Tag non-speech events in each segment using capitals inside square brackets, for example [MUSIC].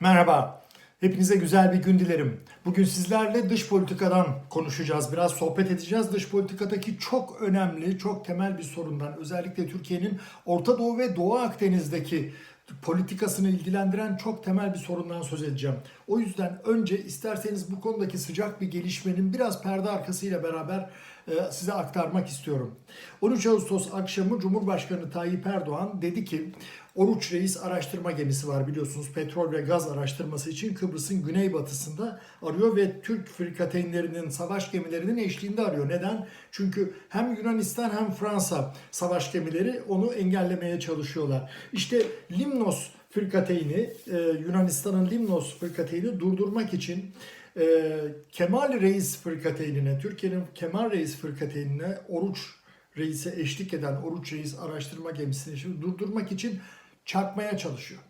Merhaba. Hepinize güzel bir gün dilerim. Bugün sizlerle dış politikadan konuşacağız. Biraz sohbet edeceğiz. Dış politikadaki çok önemli, çok temel bir sorundan, özellikle Türkiye'nin Orta Doğu ve Doğu Akdeniz'deki politikasını ilgilendiren çok temel bir sorundan söz edeceğim. O yüzden önce isterseniz bu konudaki sıcak bir gelişmenin biraz perde arkasıyla beraber size aktarmak istiyorum. 13 Ağustos akşamı Cumhurbaşkanı Tayyip Erdoğan dedi ki Oruç Reis araştırma gemisi var biliyorsunuz petrol ve gaz araştırması için Kıbrıs'ın güneybatısında arıyor ve Türk frikateynlerinin savaş gemilerinin eşliğinde arıyor. Neden? Çünkü hem Yunanistan hem Fransa savaş gemileri onu engellemeye çalışıyorlar. İşte Limnos frikateyni e, Yunanistan'ın Limnos frikateyni durdurmak için e, Kemal Reis fırkateynine, Türkiye'nin Kemal Reis fırkateynine Oruç Reis'e eşlik eden Oruç Reis araştırma gemisini şimdi durdurmak için çarpmaya çalışıyor.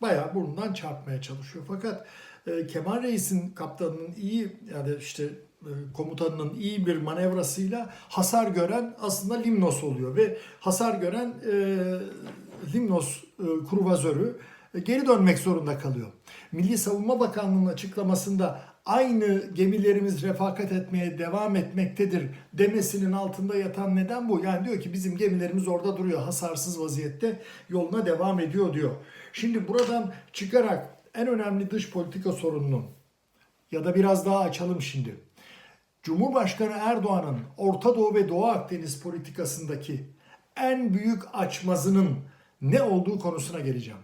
Bayağı burnundan çarpmaya çalışıyor. Fakat e, Kemal Reis'in kaptanının iyi yani işte e, komutanının iyi bir manevrasıyla hasar gören aslında Limnos oluyor ve hasar gören e, Limnos e, kruvazörü geri dönmek zorunda kalıyor. Milli Savunma Bakanlığı'nın açıklamasında aynı gemilerimiz refakat etmeye devam etmektedir demesinin altında yatan neden bu. Yani diyor ki bizim gemilerimiz orada duruyor hasarsız vaziyette yoluna devam ediyor diyor. Şimdi buradan çıkarak en önemli dış politika sorununun ya da biraz daha açalım şimdi. Cumhurbaşkanı Erdoğan'ın Orta Doğu ve Doğu Akdeniz politikasındaki en büyük açmazının ne olduğu konusuna geleceğim.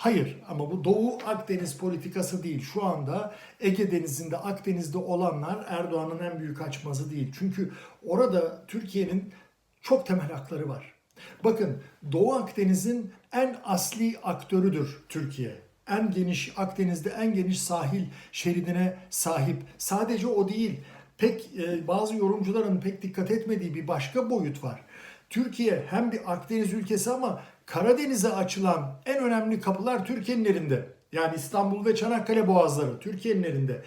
Hayır ama bu Doğu Akdeniz politikası değil. Şu anda Ege Denizi'nde, Akdeniz'de olanlar Erdoğan'ın en büyük açmazı değil. Çünkü orada Türkiye'nin çok temel hakları var. Bakın Doğu Akdeniz'in en asli aktörüdür Türkiye. En geniş Akdeniz'de en geniş sahil şeridine sahip. Sadece o değil. Pek e, bazı yorumcuların pek dikkat etmediği bir başka boyut var. Türkiye hem bir Akdeniz ülkesi ama Karadeniz'e açılan en önemli kapılar Türkiye'nin elinde. Yani İstanbul ve Çanakkale boğazları Türkiye'nin elinde.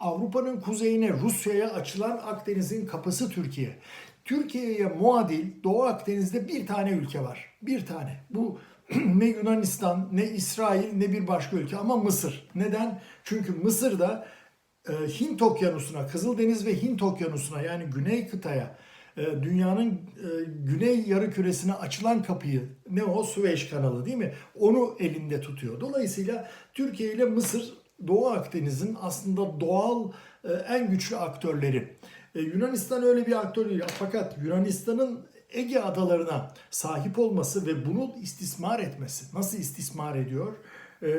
Avrupa'nın kuzeyine Rusya'ya açılan Akdeniz'in kapısı Türkiye. Türkiye'ye muadil Doğu Akdeniz'de bir tane ülke var. Bir tane. Bu [CLEARS THROAT] ne Yunanistan, ne İsrail, ne bir başka ülke ama Mısır. Neden? Çünkü Mısır'da e, Hint Okyanusu'na, Kızıldeniz ve Hint Okyanusu'na yani Güney kıtaya dünyanın e, güney yarı küresine açılan kapıyı ne o Süveyş kanalı değil mi? Onu elinde tutuyor. Dolayısıyla Türkiye ile Mısır Doğu Akdeniz'in aslında doğal e, en güçlü aktörleri. Yunanistan öyle bir aktör değil. Fakat Yunanistan'ın Ege adalarına sahip olması ve bunu istismar etmesi. Nasıl istismar ediyor?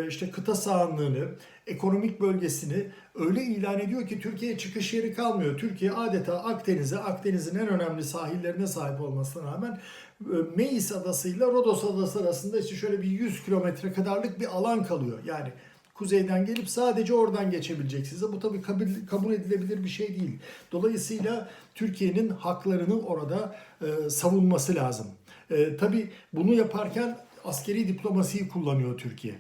İşte kıta sahanlığını, ekonomik bölgesini öyle ilan ediyor ki Türkiye'ye çıkış yeri kalmıyor. Türkiye adeta Akdeniz'e, Akdeniz'in en önemli sahillerine sahip olmasına rağmen Meis adası ile Rodos adası arasında işte şöyle bir 100 kilometre kadarlık bir alan kalıyor. Yani kuzeyden gelip sadece oradan geçebileceksiniz. Bu tabii kabul, kabul edilebilir bir şey değil. Dolayısıyla Türkiye'nin haklarını orada e, savunması lazım. E, tabii bunu yaparken askeri diplomasiyi kullanıyor Türkiye.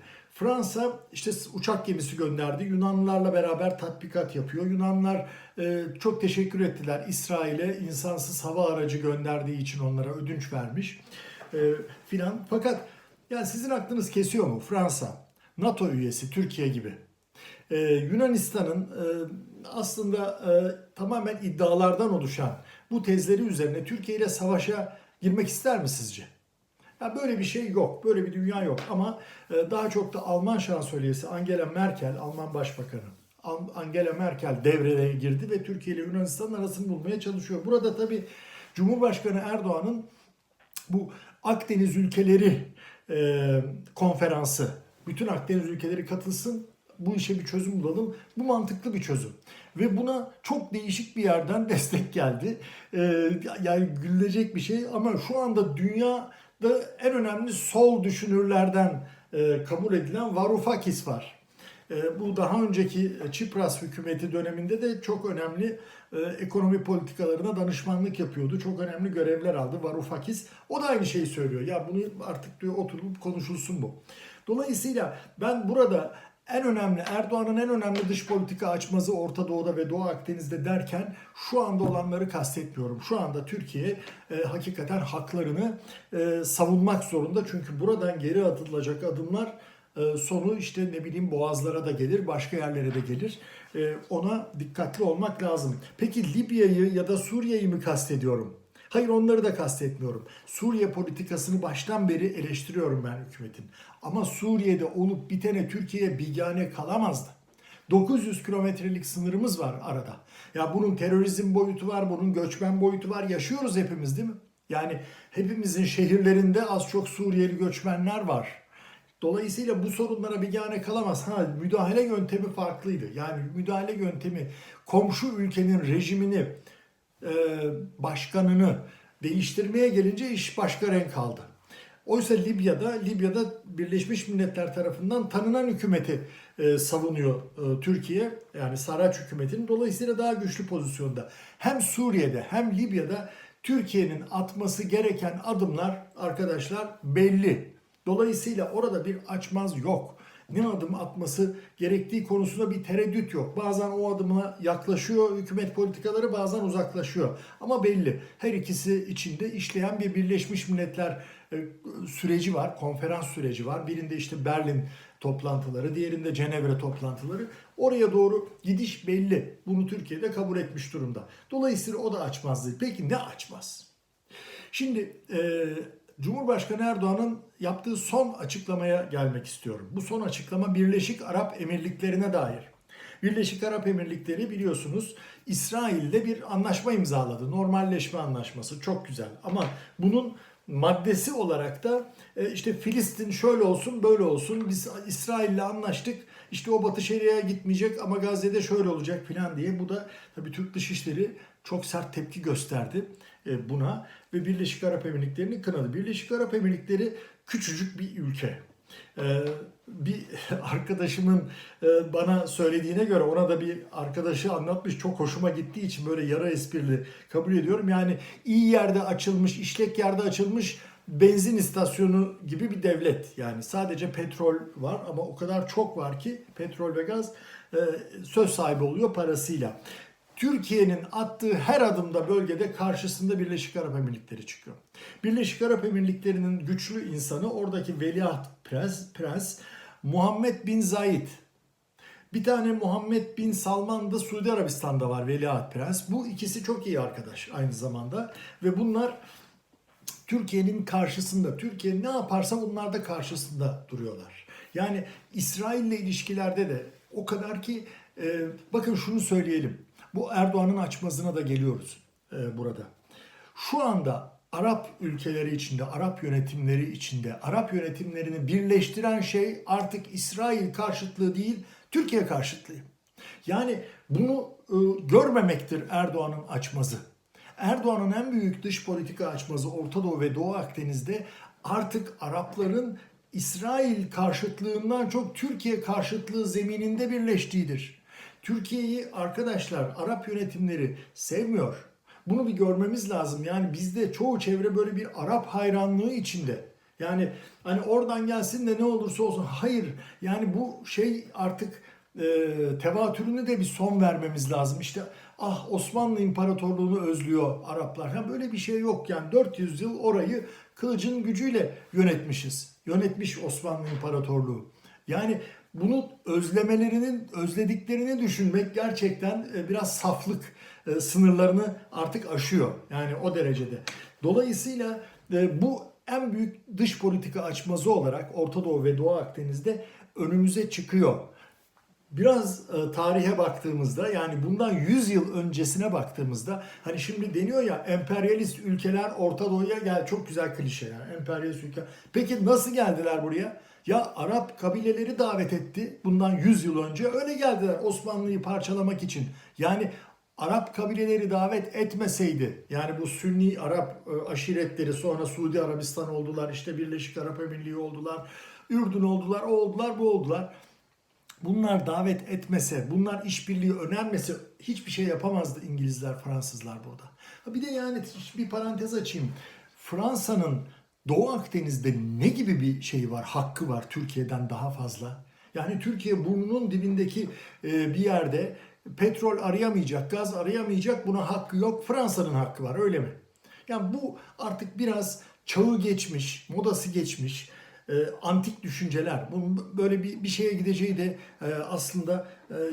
Fransa işte uçak gemisi gönderdi. Yunanlılarla beraber tatbikat yapıyor. Yunanlar e, çok teşekkür ettiler. İsrail'e insansız hava aracı gönderdiği için onlara ödünç vermiş e, filan. Fakat yani sizin aklınız kesiyor mu? Fransa, NATO üyesi, Türkiye gibi. E, Yunanistan'ın e, aslında e, tamamen iddialardan oluşan bu tezleri üzerine Türkiye ile savaşa girmek ister mi sizce? Ya böyle bir şey yok. Böyle bir dünya yok. Ama e, daha çok da Alman şansölyesi Angela Merkel, Alman Başbakanı Angela Merkel devreye girdi ve Türkiye ile Yunanistan arasını bulmaya çalışıyor. Burada tabii Cumhurbaşkanı Erdoğan'ın bu Akdeniz ülkeleri e, konferansı, bütün Akdeniz ülkeleri katılsın, bu işe bir çözüm bulalım. Bu mantıklı bir çözüm. Ve buna çok değişik bir yerden [LAUGHS] destek geldi. E, yani gülünecek bir şey ama şu anda dünya da en önemli sol düşünürlerden e, kabul edilen Varoufakis var. E, bu daha önceki Çipras hükümeti döneminde de çok önemli e, ekonomi politikalarına danışmanlık yapıyordu. Çok önemli görevler aldı Varoufakis. O da aynı şeyi söylüyor. Ya bunu artık diyor oturup konuşulsun bu. Dolayısıyla ben burada en önemli Erdoğan'ın en önemli dış politika açmazı Orta Doğu'da ve Doğu Akdeniz'de derken şu anda olanları kastetmiyorum. Şu anda Türkiye e, hakikaten haklarını e, savunmak zorunda. Çünkü buradan geri atılacak adımlar e, sonu işte ne bileyim boğazlara da gelir, başka yerlere de gelir. E, ona dikkatli olmak lazım. Peki Libya'yı ya da Suriye'yi mi kastediyorum? Hayır onları da kastetmiyorum. Suriye politikasını baştan beri eleştiriyorum ben hükümetin. Ama Suriye'de olup bitene Türkiye bigane kalamazdı. 900 kilometrelik sınırımız var arada. Ya bunun terörizm boyutu var, bunun göçmen boyutu var. Yaşıyoruz hepimiz değil mi? Yani hepimizin şehirlerinde az çok Suriyeli göçmenler var. Dolayısıyla bu sorunlara bigane kalamaz. Ha müdahale yöntemi farklıydı. Yani müdahale yöntemi komşu ülkenin rejimini, başkanını değiştirmeye gelince iş başka renk aldı. Oysa Libya'da Libya'da Birleşmiş Milletler tarafından tanınan hükümeti e, savunuyor e, Türkiye. Yani Saraç hükümetinin dolayısıyla daha güçlü pozisyonda. Hem Suriye'de hem Libya'da Türkiye'nin atması gereken adımlar arkadaşlar belli. Dolayısıyla orada bir açmaz yok. Ne adım atması gerektiği konusunda bir tereddüt yok. Bazen o adımına yaklaşıyor hükümet politikaları bazen uzaklaşıyor. Ama belli her ikisi içinde işleyen bir Birleşmiş Milletler e, süreci var, konferans süreci var. Birinde işte Berlin toplantıları, diğerinde Cenevre toplantıları. Oraya doğru gidiş belli. Bunu Türkiye'de kabul etmiş durumda. Dolayısıyla o da açmaz değil. Peki ne açmaz? Şimdi e, Cumhurbaşkanı Erdoğan'ın yaptığı son açıklamaya gelmek istiyorum. Bu son açıklama Birleşik Arap Emirlikleri'ne dair. Birleşik Arap Emirlikleri biliyorsunuz İsrail'de bir anlaşma imzaladı. Normalleşme anlaşması çok güzel ama bunun maddesi olarak da e, işte Filistin şöyle olsun böyle olsun biz İsrail'le anlaştık işte o Batı Şeria'ya gitmeyecek ama Gazze'de şöyle olacak filan diye bu da tabii Türk Dışişleri çok sert tepki gösterdi e, buna ve Birleşik Arap Emirlikleri'ni kınadı. Birleşik Arap Emirlikleri küçücük bir ülke. Ee, bir [LAUGHS] arkadaşımın e, bana söylediğine göre ona da bir arkadaşı anlatmış çok hoşuma gittiği için böyle yara esprili kabul ediyorum. Yani iyi yerde açılmış, işlek yerde açılmış benzin istasyonu gibi bir devlet. Yani sadece petrol var ama o kadar çok var ki petrol ve gaz e, söz sahibi oluyor parasıyla. Türkiye'nin attığı her adımda bölgede karşısında Birleşik Arap Emirlikleri çıkıyor. Birleşik Arap Emirlikleri'nin güçlü insanı oradaki veliaht prens, prens Muhammed Bin Zayed. Bir tane Muhammed Bin Salman da Suudi Arabistan'da var veliaht prens. Bu ikisi çok iyi arkadaş aynı zamanda ve bunlar Türkiye'nin karşısında. Türkiye ne yaparsa onlar da karşısında duruyorlar. Yani İsrail ile ilişkilerde de o kadar ki e, bakın şunu söyleyelim. Bu Erdoğan'ın açmazına da geliyoruz e, burada. Şu anda Arap ülkeleri içinde, Arap yönetimleri içinde, Arap yönetimlerini birleştiren şey artık İsrail karşıtlığı değil, Türkiye karşıtlığı. Yani bunu e, görmemektir Erdoğan'ın açmazı. Erdoğan'ın en büyük dış politika açmazı Orta Doğu ve Doğu Akdeniz'de artık Arapların İsrail karşıtlığından çok Türkiye karşıtlığı zemininde birleştiğidir. Türkiye'yi arkadaşlar Arap yönetimleri sevmiyor. Bunu bir görmemiz lazım. Yani bizde çoğu çevre böyle bir Arap hayranlığı içinde. Yani hani oradan gelsin de ne olursa olsun. Hayır. Yani bu şey artık e, tevatürüne de bir son vermemiz lazım. İşte ah Osmanlı İmparatorluğunu özlüyor Araplar. Yani böyle bir şey yok. Yani 400 yıl orayı kılıcın gücüyle yönetmişiz. Yönetmiş Osmanlı İmparatorluğu. Yani bunu özlemelerinin, özlediklerini düşünmek gerçekten e, biraz saflık e, sınırlarını artık aşıyor. Yani o derecede. Dolayısıyla e, bu en büyük dış politika açmazı olarak Orta Doğu ve Doğu Akdeniz'de önümüze çıkıyor. Biraz tarihe baktığımızda yani bundan 100 yıl öncesine baktığımızda hani şimdi deniyor ya emperyalist ülkeler Orta Doğu'ya gel çok güzel klişe yani emperyalist ülke. Peki nasıl geldiler buraya? Ya Arap kabileleri davet etti bundan 100 yıl önce öyle geldiler Osmanlı'yı parçalamak için. Yani Arap kabileleri davet etmeseydi yani bu Sünni Arap e, aşiretleri sonra Suudi Arabistan oldular işte Birleşik Arap Emirliği oldular Ürdün oldular o oldular bu oldular. Bunlar davet etmese, bunlar işbirliği önermese hiçbir şey yapamazdı İngilizler, Fransızlar burada. Bir de yani bir parantez açayım. Fransa'nın Doğu Akdeniz'de ne gibi bir şey var, hakkı var Türkiye'den daha fazla? Yani Türkiye burnunun dibindeki e, bir yerde petrol arayamayacak, gaz arayamayacak buna hakkı yok. Fransa'nın hakkı var öyle mi? Yani bu artık biraz çağı geçmiş, modası geçmiş e, antik düşünceler. Bunun böyle bir, bir şeye gideceği de e, aslında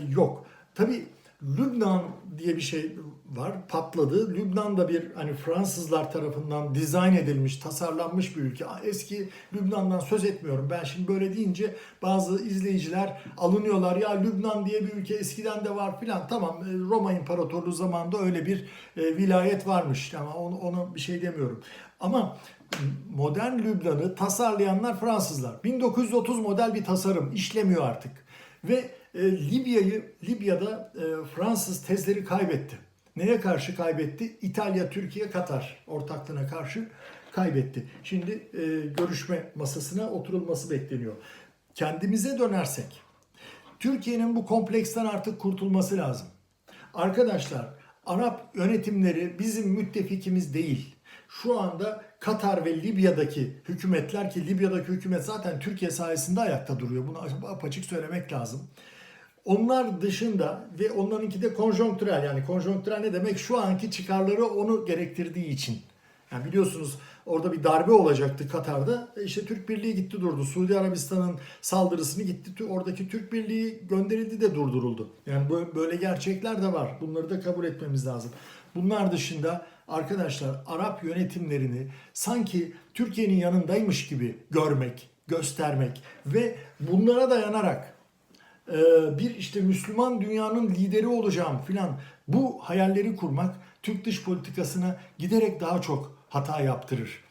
yok. Tabii Lübnan diye bir şey var patladı. Lübnan da bir hani Fransızlar tarafından dizayn edilmiş, tasarlanmış bir ülke. Eski Lübnan'dan söz etmiyorum. Ben şimdi böyle deyince bazı izleyiciler alınıyorlar. Ya Lübnan diye bir ülke eskiden de var filan. Tamam e, Roma İmparatorluğu zamanında öyle bir e, vilayet varmış. Ama onu, onu bir şey demiyorum. Ama modern Lübnan'ı tasarlayanlar Fransızlar. 1930 model bir tasarım işlemiyor artık. Ve e, Libya'yı Libya'da e, Fransız tezleri kaybetti. Neye karşı kaybetti? İtalya, Türkiye, Katar ortaklığına karşı kaybetti. Şimdi e, görüşme masasına oturulması bekleniyor. Kendimize dönersek Türkiye'nin bu kompleksten artık kurtulması lazım. Arkadaşlar Arap yönetimleri bizim müttefikimiz değil. Şu anda Katar ve Libya'daki hükümetler ki Libya'daki hükümet zaten Türkiye sayesinde ayakta duruyor. Bunu apaçık söylemek lazım. Onlar dışında ve onlarınki de konjonktürel yani konjonktürel ne demek? Şu anki çıkarları onu gerektirdiği için. Yani biliyorsunuz orada bir darbe olacaktı Katar'da. E İşte Türk Birliği gitti durdu. Suudi Arabistan'ın saldırısını gitti. Oradaki Türk Birliği gönderildi de durduruldu. Yani böyle gerçekler de var. Bunları da kabul etmemiz lazım. Bunlar dışında arkadaşlar Arap yönetimlerini sanki Türkiye'nin yanındaymış gibi görmek, göstermek ve bunlara dayanarak bir işte Müslüman dünyanın lideri olacağım filan bu hayalleri kurmak Türk dış politikasına giderek daha çok hata yaptırır.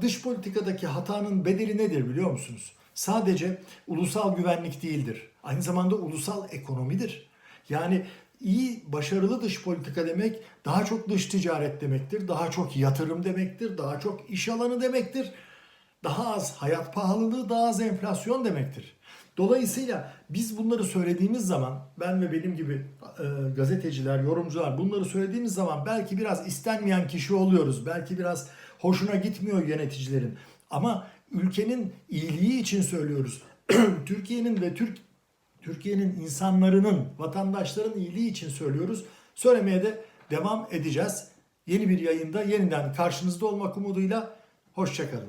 Dış politikadaki hatanın bedeli nedir biliyor musunuz? Sadece ulusal güvenlik değildir. Aynı zamanda ulusal ekonomidir. Yani iyi, başarılı dış politika demek daha çok dış ticaret demektir, daha çok yatırım demektir, daha çok iş alanı demektir, daha az hayat pahalılığı, daha az enflasyon demektir. Dolayısıyla biz bunları söylediğimiz zaman ben ve benim gibi e, gazeteciler, yorumcular bunları söylediğimiz zaman belki biraz istenmeyen kişi oluyoruz. Belki biraz hoşuna gitmiyor yöneticilerin. Ama ülkenin iyiliği için söylüyoruz. [CLEARS THROAT] Türkiye'nin ve Türk Türkiye'nin insanlarının, vatandaşların iyiliği için söylüyoruz. Söylemeye de devam edeceğiz. Yeni bir yayında yeniden karşınızda olmak umuduyla hoşçakalın.